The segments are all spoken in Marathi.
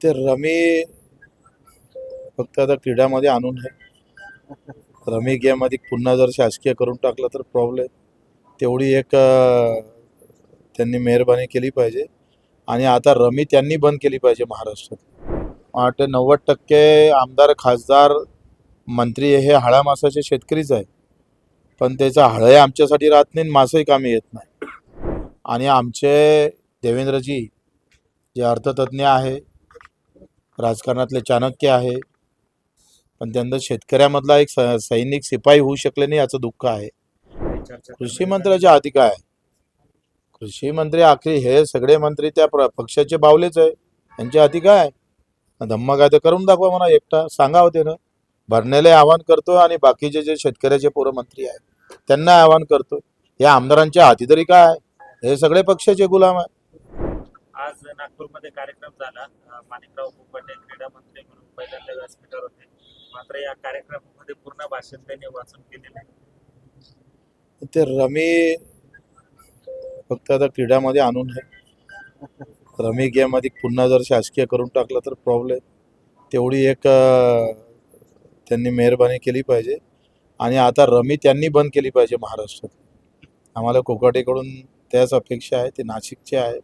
ते रमी फक्त आता क्रीडामध्ये आणून आहे. रमी गेम आधी पुन्हा जर शासकीय करून टाकलं तर प्रॉब्लेम तेवढी एक त्यांनी मेहरबानी केली पाहिजे. आणि आता रमी त्यांनी बंद केली पाहिजे महाराष्ट्रात. वाटते नव्वद टक्के आमदार खासदार मंत्री हे हाळा मासाचे शेतकरीच आहे पण त्याचा हळही आमच्यासाठी राहत नाही आणि मासही कामी येत नाही. आणि आमचे देवेंद्रजी जे अर्थतज्ञ आहे राजकारणातले चाणक्य आहे. पण त्यांना शेतकऱ्यामधला एक सैनिक शिपाई होऊ शकले नाही याचं दुःख आहे. कृषी मंत्र्याच्या हाती काय? कृषी मंत्री आखरी हे सगळे मंत्री त्या पक्षाचे बावलेच आहे. त्यांच्या हाती काय? धम्म काय तर करून दाखवा म्हणा एकटा. सांगावं हो त्यानं. भरण्याला आवाहन करतो आणि बाकीचे जे शेतकऱ्याचे पोरमंत्री आहेत त्यांना आवाहन करतो या आमदारांच्या हाती तरी काय? आहे? हे सगळे पक्षाचे गुलाम आहे आज नागपूरमध्ये कार्यक्रम झाला. माणिकराव कुपटे क्रीडा मंत्री म्हणून पहिल्यांदा व्यासपीठावर होते. मात्र या कार्यक्रमामध्ये पूर्ण भाषण त्यांनी वाचून केलेलं आहे. ते रमी फक्त आता क्रीडामध्ये आणून आहे. रमी गेम आधी पुन्हा जर शासकीय करून टाकलं तर प्रॉब्लेम तेवढी एक त्यांनी मेहरबानी केली पाहिजे. आणि आता रमी त्यांनी बंद केली पाहिजे महाराष्ट्रात. आम्हाला कोकाटेकडून त्याच अपेक्षा आहे ते नाशिकचे आहे.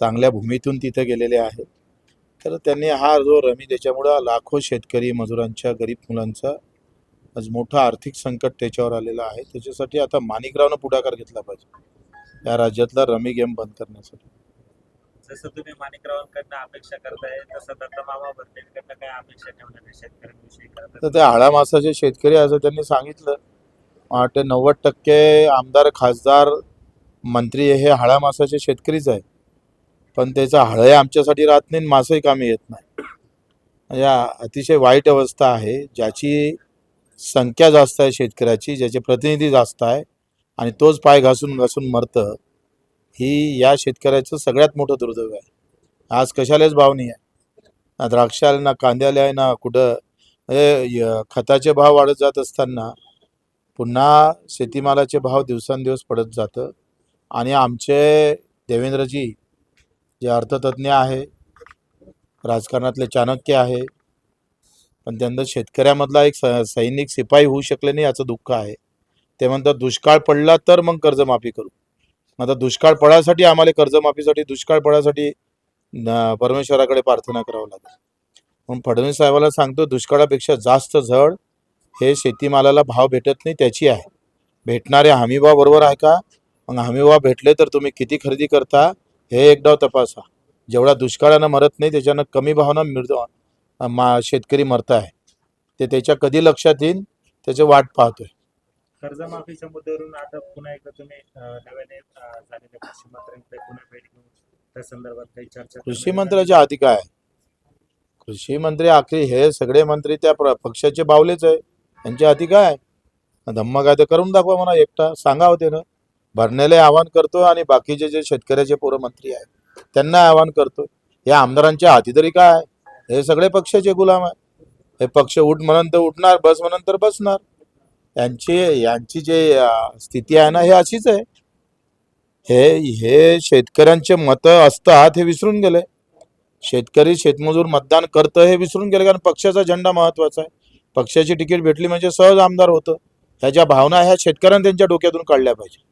चांगल्या भूमीतून तिथे गेलेले आहेत. तर त्यांनी हा जो रमी त्याच्यामुळं लाखो शेतकरी मजुरांच्या गरीब मुलांचा आज मोठं आर्थिक संकट त्याच्यावर आलेलं आहे. त्याच्यासाठी आता माणिकरावनं पुढाकार घेतला पाहिजे. या राज्यातला रमी गेम बंद करण्यासाठी. जसं तुम्ही माणिकरावांकडनं अपेक्षा करताय तसं मामा भरतेकडनं काय अपेक्षा नाही शेतकऱ्यांविषयी तर ते हाडा मासाचे शेतकरी असं त्यांनी सांगितलं. वाटतं नव्वद टक्के आमदार खासदार मंत्री हे हाळा मासाचे शेतकरीच आहे पण त्याचा हळय आमच्यासाठी राहत नाही आणि मासही कामी येत नाही. म्हणजे या अतिशय वाईट अवस्था आहे ज्याची संख्या जास्त आहे शेतकऱ्याची ज्याचे प्रतिनिधी जास्त आहे आणि तोच पाय घासून घासून मरतं ही या शेतकऱ्याचं सगळ्यात मोठं दुर्दैव आहे. आज कशालाच भाव नाही आहे. ना द्राक्षाला ना कांद्याला आहे ना कुठं म्हणजे य- खताचे भाव वाढत जात असताना पुन्हा शेतीमालाचे भाव दिवसांदिवस पडत जातं. आणि आमचे देवेंद्रजी जे अर्थतज्ञ आहे राजकारणातले चाणक्य आहे पण त्यांना शेतकऱ्यामधला एक स- सैनिक शिपाई होऊ शकले नाही याचं दुःख आहे. ते म्हणतात दुष्काळ पडला तर मग कर्जमाफी करू. मग आता दुष्काळ पडासाठी आम्हाला कर्जमाफीसाठी दुष्काळ पडासाठी परमेश्वराकडे प्रार्थना करावं लागेल. मग फडणवीस साहेबाला सांगतो दुष्काळापेक्षा जास्त झड हे शेतीमालाला भाव भेटत नाही त्याची आहे. भेटणारे हमीभाव बरोबर आहे का? मग हमीभाव भेटले तर तुम्ही किती खरेदी करता? हे एकदा तपासा. जेवढा दुष्काळानं मरत नाही त्याच्यानं कमी भावना मिळतो मा शेतकरी मरत आहे. ते त्याच्या कधी लक्षात येईल त्याची वाट पाहतोय. कर्जमाफीच्या मुद्द्यावरून आता पुन्हा एकदा तुम्ही नव्याने झालेल्या कृषी मंत्र्यांकडे पुन्हा भेट घेऊन त्या संदर्भात काही चर्चा कृषी करणार मंत्र्याचे अधिकार आहे कृषी मंत्री आखरी हे सगळे मंत्री त्या पक्षाचे बावलेच आहे. त्यांचे अधिकार आहे धम्म काय? तर करून दाखवा म्हणा एकटा. सांगावं त्यानं. भरण्याला आवाहन करतो आणि बाकीचे जे शेतकऱ्याचे पोरमंत्री आहेत त्यांना आवाहन करतो या आमदारांच्या हाती तरी काय आहे? हे सगळे पक्षाचे गुलाम आहे हे पक्ष उठ म्हणून तर उठणार बस म्हणून तर बसणार. यांची यांची जे स्थिती आहे ना हे अशीच आहे. हे हे शेतकऱ्यांचे मतं असतात हे विसरून गेले. शेतकरी शेतमजूर मतदान करतं हे विसरून गेले कारण पक्षाचा झेंडा महत्त्वाचा आहे. पक्षाची तिकीट भेटली म्हणजे सहज आमदार होतं. ह्याच्या भावना ह्या शेतकऱ्यांनी त्यांच्या डोक्यातून काढल्या पाहिजे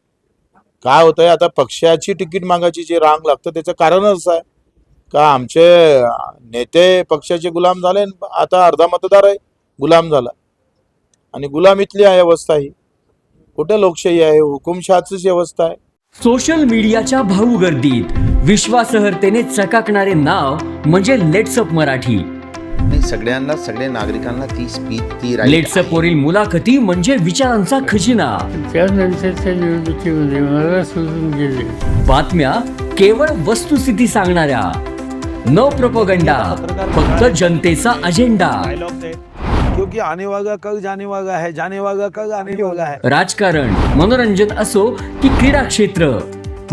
काय होतंय आता पक्षाची तिकीट मागायची जी रांग लागतं त्याचं कारणच असं आहे. का आमचे नेते पक्षाचे गुलाम झाले आणि आता अर्धा मतदार आहे गुलाम झाला. आणि गुलामीतली आहे अवस्था ही. कुठं लोकशाही आहे हुकुमशहाचीच व्यवस्था आहे. सोशल मीडियाच्या भाऊ गर्दीत विश्वासार्हतेने चकाकणारे नाव म्हणजे लेट्सअप मराठी. सगळ्यांना सगळ्या नागरिकांना ती स्पीच ती right लेट्सअप वरील मुलाखती म्हणजे विचारांचा खजिना. त्यानंतरच्या निवडणुकीमध्ये मला सोडून गेले. बातम्या केवळ वस्तुस्थिती सांगणाऱ्या. न प्रपोगंडा फक्त जनतेचा अजेंडा क्योंकि आने वाला कल जाने वाला है जाने वाला कल आने वाला है. राजकारण मनोरंजन असो की क्रीडा क्षेत्र.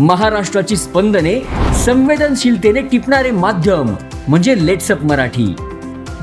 महाराष्ट्राची स्पंदने संवेदनशीलतेने टिपणारे माध्यम म्हणजे लेट्सअप मराठी.